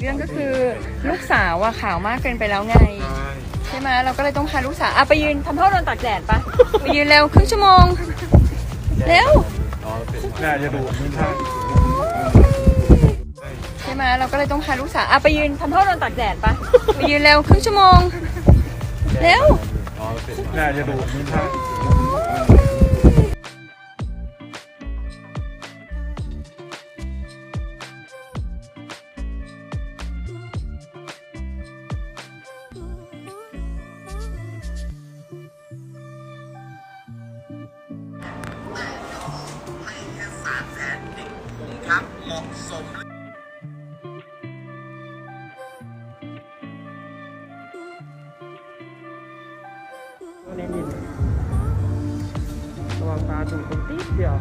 เรื่องก็คือลูกสาวอะขาวมากเกินไปแล้วไง ใช่ไหมเราก็เลยต้องพาลูกสาวอะไปยืนทำท่าโดนตากแดดปะไปยืนเร็วครึ่งชั่วโมงเร็วน่าจะดูไม่ใช่ใช่ไหมเราก็เลยต้องพาลูกสาวอะไปยืนทำท่าโดนตากแดดปะไปยืนเร็วครึ่งชั่วโมงเร็วน่าจะดู ไม่ใช่เน้นดินระวังตาดูตรงตีดเดียว